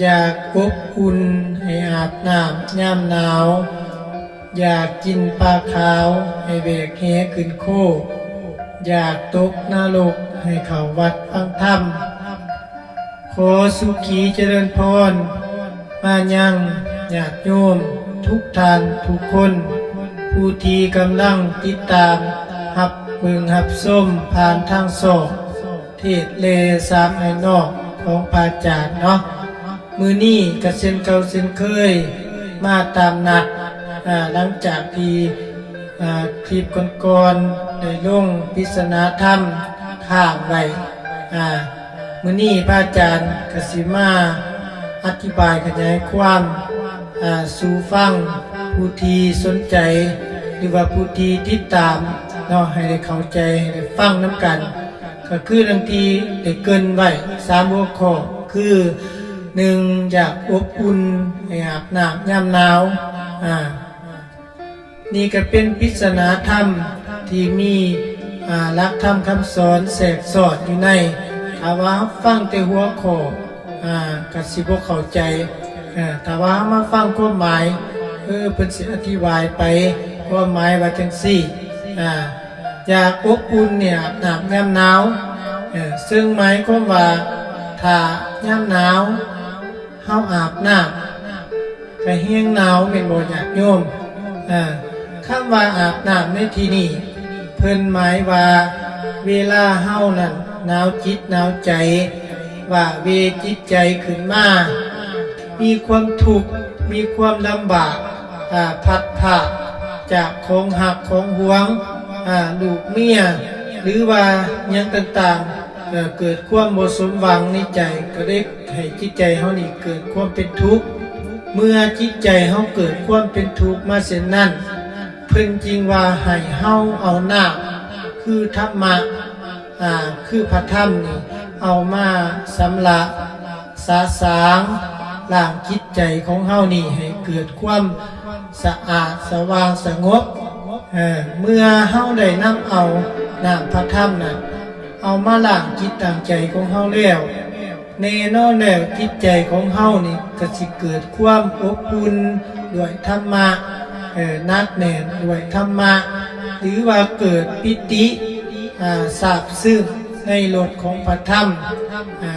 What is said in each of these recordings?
อยากอบอุ่นให้อาบน้ำยามหนาว อยากกินปลาขาว ให้เบกแหขึ้นโคกอยากตกนรกให้เขาวัดฟังธรรมขอสุขีเจริญพร มายังญาติโยม ทุกท่านทุกคน ผู้ที่กำลังติดตาม หับเบิงหับส้มผ่านทางโศกเทศเลสามไอนอกของพระอาจารย์เนาะ มือนี้กระเซ็นเก่าเซ็นเคย มาตามนัดหลังจากที่คลิปก่อนๆได้ลงพิศนาธรรมข้างไว้มือนี้พระอาจารย์กสิมาอธิบายขยายความสู่ฟังผู้ที่สนใจ หรือว่าผู้ที่ติดตามเนาะให้ได้เข้าใจให้ได้ฟังน้ำกัน ก็คือทังทีได้เกินไว้สามหัวข้อคือ หนึ่งอยากอบอุ่นให้อาบน้ำยามหนาวอ่านี่ก็เป็นปริศนาธรรมที่มีอ่าลักธรรมคำสอนแสกสอดอยู่ในถ้าว่าฟังแต่หัวข้ออ่าก็สิบเข้าใจอ่าถ้าว่ามาฟังความหมายเออเพิ่นสิอธิบายไปความหมายว่าจังซี่อ่าอยากอบอุ่นเนี่ยอาบน้ำยามหนาวซึ่งหมายความว่าถ้ายามหนาว เฮาอาบน้ำก็เฮียงหนาวเป็นบ่อยากโยมอ่าคำว่าอาบน้ำในที่นี้เพิ่นหมายว่าเวลาเฮานั่นหนาวจิตหนาวใจ ว่าเวจิตใจขึ้นมา มีความทุกข์มีความลำบากอ่าพัดผ่าจากของหักของหวงลูกเมีย หรือว่ายังต่างๆ เเกิดความบ่สมหวังในใจก็ได้ให้จิตใจเฮานี่เกิดความเป็นทุกข์เมื่อจิตใจเฮาเกิดความเป็นทุกข์มาเส้นนั้นเพิ่นจริงว่าให้เฮาเอาหน้าคือธรรมะอ่าคือพระธรรมนี่เอามาสำละสาสางล้างจิตใจของเฮานี่ให้เกิดความสะอาดสว่างสงบเออเมื่อเฮาได้นำเอาน้ำพระธรรมนั้น เอามาล้างจิตต่างใจของเฮาแล้วแน่นอนแล้วจิตใจของเฮานี่ก็สิเกิดความอบอุ่นด้วยธรรมะเออนักแน่นด้วยธรรมะ หรือว่าเกิดปิติอ่าสาบซึ้งในรถของพระธรรมอ่า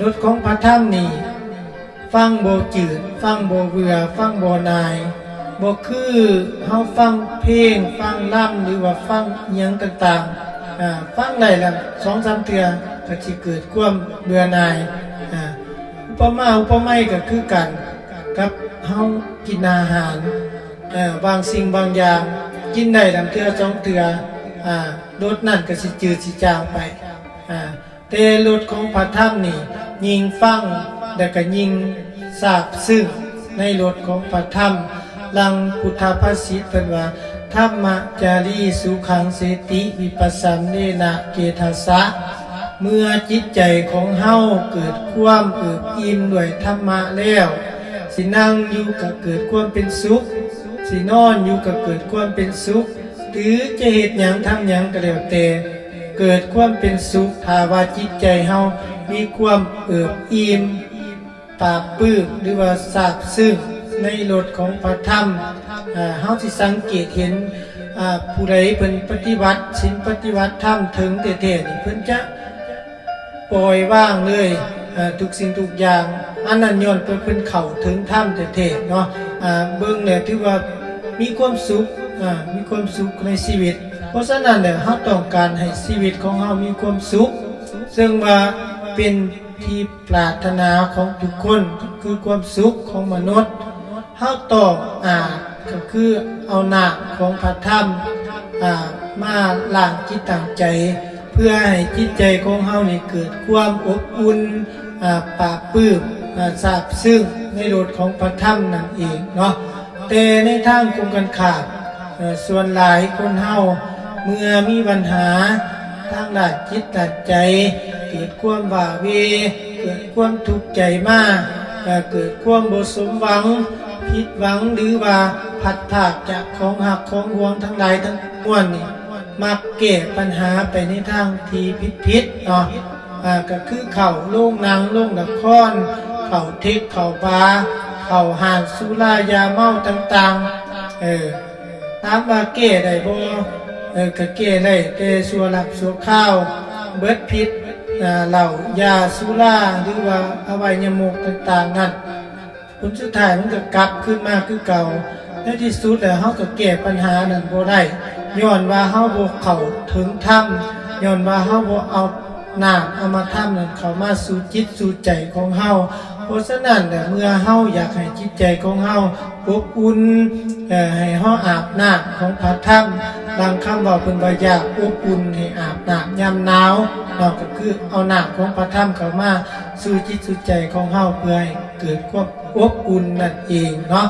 รถของพระธรรมนี่ฟังโบจืด ฟังโบเบื่อ ฟังโบนายโบคือเฮาฟังเพลง ฟังล่ำหรือว่าฟังยังต่างๆ ฟังได้ละสองสามเทื่อก็สิเกิดความเบื่อหน่ายอุปมาอุปไมยก็คือกันกับเฮากินอาหารอ่อบางสิ่งบางอย่างกินได้ลำเทือสองเทืออ่ารสนั่นก็สิจืดสิจางไปอ่าแต่รสของพระธรรมนี่ยิงฟังแล้วก็ยิงสาบซึ่งในรถของพระธรรมลังพุทธภาษิตเป็นว่า ธรรมจารีสุขังเสติวิปัสสันเนนะเกทัสะเมื่อจิตใจของเฮาเกิดความเอิบอิ่มด้วยธรรมะแล้ว สินั่งอยู่กับเกิดความเป็นสุข สินอนอยู่กับเกิดความเป็นสุข หรือจะเหตุหยังทำหยังก็แล้วแต่เกิดความเป็นสุขถาว่าจิตใจเฮามีความเอิบอิ่มปราบปื้มหรือว่าซาบซึ้ง ในรถของพระธรรมอ่าเฮาสิสังเกตเห็นผู้ใดเพิ่นปฏิบัติศีลปฏิบัติธรรมถึงแท้ๆนี่เพิ่นจะปล่อยว่างเลยทุกสิ่งทุกอย่างอันนั้นย้อนเพิ่นเพิ่นเข้าถึงธรรมแท้ๆเนาะเบิ่งแล้วถือว่ามีความสุขอ่ามีความสุขในชีวิต เพราะฉะนั้นเนี่ยเฮาต้องการให้ชีวิตของเฮามีความสุข ซึ่งว่าเป็นที่ปรารถนาของทุกคนคือความสุขของมนุษย์ เฮาต้ออ่าก็คือเอาหน้าของพระธรรมอ่ามาล้างจิตตั้งใจ เพื่อให้จิตใจของเฮานี่เกิดความอบอุ่นอ่าปราบปลื้มอ่าซาบซึ้งในรถของพระธรรมนั่นเองเนาะแต่ในทางกงกันขาดส่วนหลายคนเฮาเมื่อมีปัญหาทางด้านจิตด้านใจ เกิดความว่าเวเกิดความทุกข์ใจมากเกิดความบสมหวัง ผิดหวังหรือว่าพัดผากจากของหักของห่วงทั้งหลายทั้งมวลนี่มักเก็บปัญหาไปในทางที่ผิดผิดเนาะอ่าก็คือเข่าโล่งนังโล่งละครเข้าทิกเข้าบาเข้าห้างสุรายาเมาต่างๆเออถามว่าเก้ได้บ่เออก็เก้ได้แต่สัวหลับสัวข้าวเบิดพิษเหล้ายาสุราหรือว่าอวัยมุกต่างๆนั่น ผลสุดท้ายมันก็กลับขึ้นมาคือเก่าในที่สุดแล้วเฮาก็แก้ปัญหานั้นบ่ได้ย้อนว่าเฮาบ่เข้าถึงธรรมย้อนว่าเฮาบ่เอาน้ำเอามาทำนั้นเขามาสู่จิตสู่ใจของเฮาเพราะฉะนั้นเนี่เมื่อเฮาอยากให้จิตใจของเฮาอบอุ่นให้เฮาอาบน้ำของพระธรรมดังคำว่าเพิ่นว่าอยากอบอุ่นให้อาบน้ำยามหนาวเราก็คือเอาน้ำของพระธรรมเขามาสู่จิตสู่ใจของเฮาเพื่อให้เกิดความ อบอุ่นนั่นเองเนาะ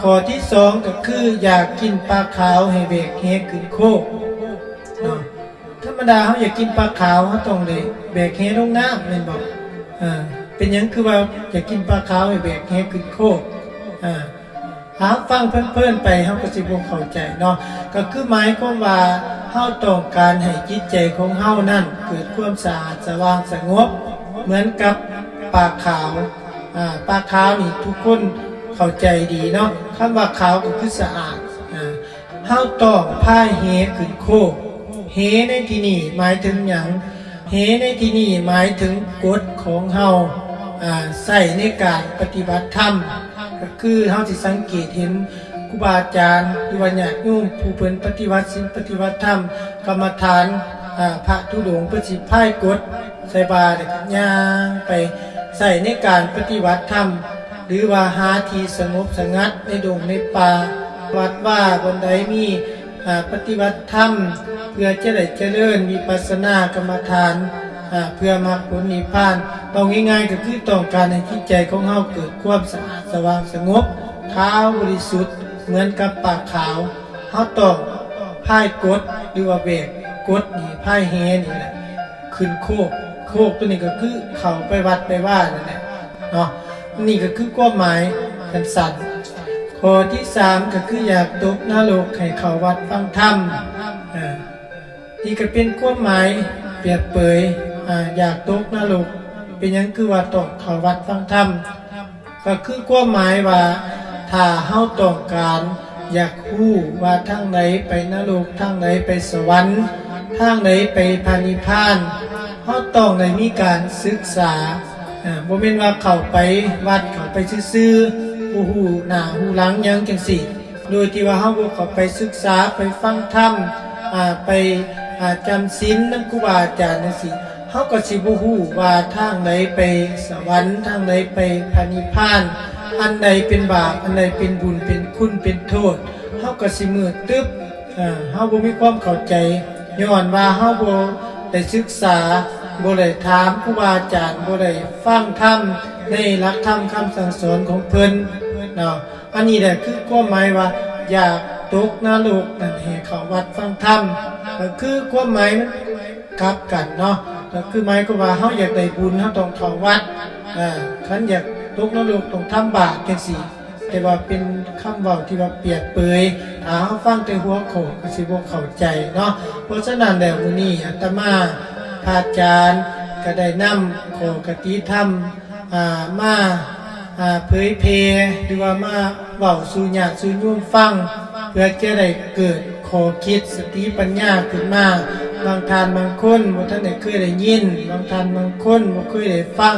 ข้อที่สองก็คืออยากกินปลาขาวให้เบกเฮขึ้นโคกเนาะธรรมดาเขาอยากกินปลาขาวเขาต้องเลยเบกเฮลงน้ำเป็นบอกอ่าเป็นยังคือว่าอยากกินปลาขาวให้เบกเฮขึ้นโคกอ่าหาฟังเพื่อนๆไปเขาก็สิบ่เข้าใจเนาะก็คือหมายความว่าเฮาต้องการให้จิตใจของเฮานั่นเกิดความสะอาดสว่างสงบ เหมือนกับปลาขาว ปลาขาวนี่ทุกคนเข้าใจดีเนาะคำว่าขาวก็คือสะอาดอ่าเฮาต้องพาเฮขึ้นโคกเฮในที่นี่หมายถึงหยังเฮในที่นี่หมายถึงกฎของเฮาใส่ในการปฏิบัติธรรมก็คือเฮาสิสังเกตเห็นครูบาอาจารย์หรือว่าญาติโยมผู้เพิ่นปฏิวัติศีลปฏิวัติธรรมกรรมฐานพระธุดงค์เพิ่นสิพายกฎใส่บาตรย่างไป ใส่ในการปฏิบัติธรรม หรือว่าหาทีสงบสงัดในดงในป่าวัดว่าบนใดมีปฏิบัติธรรม เพื่อจะได้เจริญมีปัสนากรรมฐานเพื่อมรรคผลนิพพานต้องง่ายๆก็คือต้องการให้จิตใจของเฮาเกิดความสะอาดสว่างสงบขาวบริสุทธิ์เหมือนกับปากขาวเฮาต้องพ่ายกดหรือว่าเบรกกดนี่พ่ายแฮนี่แหละขึ้นโคก คกตัวนี้ก็คือเขาไปวัดไปว่านั่นแหละเนาะนี่ก็คือความหมายกันสันข้อที่สามก็คืออยากตกนรกให้เขาวัดฟังธรรมนี่ก็เป็นความหมายเปรียบเปยอ่อยากตกนรกเป็นยังคือว่าตกเขาวัดฟังธรรมก็คือความหมายว่าถ้าเฮาต้องการอยากรู้ว่าทางไหนไปนรกทางไหนไปสวรรค์ทางไหนไปพานิพพาน เฮาต้องได้มีการศึกษาอ่าบ่แม่นว่าเข้าไปวัดเข้าไปซื่อๆฮู้ฮู้หน้าฮู้หลังยังจังซี่ โดยที่ว่าเฮาบ่เข้าไปศึกษาไปฟังธรรมไปจำศีลนำครูบาอาจารย์จังซี่เขาก็สิบ่ฮู้ว่าทางไหนไปสวรรค์ทางไหนไปพานิพพาน อันใดเป็นบาปอันใดเป็นบุญเป็นคุณเป็นโทษเขาก็สิมืดตึ๊บอ่าเขาบ่มีความเข้าใจย้อนว่าเขาบ่ ได้ศึกษาบ่ได้ถามครูบาอาจารย์บ่ได้ฟังธรรมในหลักธรรมคำสั่งสอนของเพิ่นเนาะอันนี้แหละคือความหมายว่า อยากตกนรกนั่นให้เขาวัดฟังธรรมก็คือความหมายมันกลับกันเนาะก็คือหมายก็ว่าเฮาอยากได้บุญเฮาต้องเข้าวัดอ่าคันอยากตกนรกต้องทำบาปจังซี่ แต่ว่าเป็นคำเว้าที่ว่าเปียบเปยถ้าเฮาฟังแต่หัวโขกก็สิบ่เข้าใจเนาะเพราะฉะนั้นแล้วมื้อนี้อาตมาพระอาจารย์ก็ได้นำขกติธรรมอ่ามาอ่าเผยเพหรือว่ามาเว้าสู่ญาติสู่โยมฟัง เพื่อจะได้เกิดขอคิดสติปัญญาขึ้นมาบางทานบางคนบ่ท่านได้เคยได้ยิน บางทานบางคนบ่เคยได้ฟัง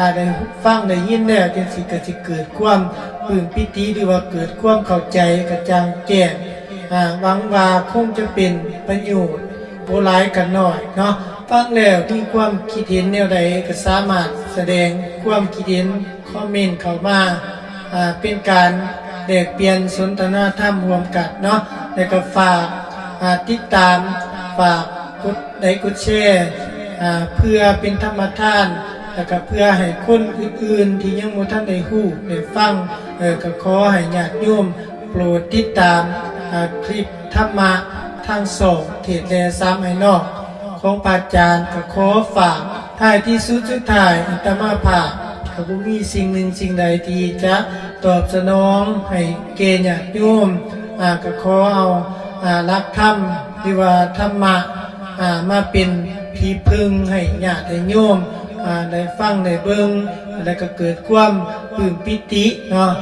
อาได้ฟังได้ยินแล้วจังสิก็สิเกิดความปลื้มปิติหรือว่าเกิดความเข้าใจกระจ่างแจ้งหวังว่าคงจะเป็นประโยชน์บ่หลายกันหน้อยเนาะฟังแล้วมีความคิดเห็นแนวใดก็สามารถแสดงความคิดเห็นคอมเมนต์เข้ามาอ่าเป็นการแลกเปลี่ยนสนทนาธรรมรวมกันเนาะแล้วก็ฝากอ่าติดตามฝากกดไลค์กดแชร์อ่าเพื่อเป็นธรรมทาน แล้วก็เพื่อให้คนอื่นๆที่ยังบ่ทันได้ฮู้ได้ฟังเออก็ขอให้ญาติโยมโปรดติดตามคลิปธรรมะทางสองเทศแลซ้ำให้นอก ของพราจารย์ก็ขอฝากท้ายที่สุดสุดท้ายอัตมาภาพก็บ่มีสิ่งหนึ่งสิ่งใดที่จะตอบสนองให้เกณฑ์ญาติโยมอ่าก็ขอเอาอ่ารักธรรมหรือว่าธรรมะอ่ามาเป็นที่พึ่งให้ญาติโยมอ่า ได้ฟังได้เบิ่งแล้วก็เกิดความปลื้มปิติเนาะ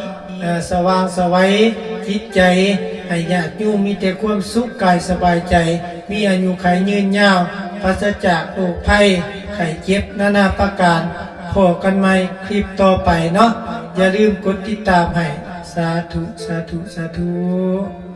สว่างสวัยจิตใจให้ญาติโยมมีแต่ความสุขกายสบายใจ มีอายุขัยยืนยาวปราศจากโรคภัยไข้เจ็บนานาประการพอกันใหม่คลิปต่อไปเนาะอย่าลืมกดติดตามให้ สาธุ สาธุ สาธุ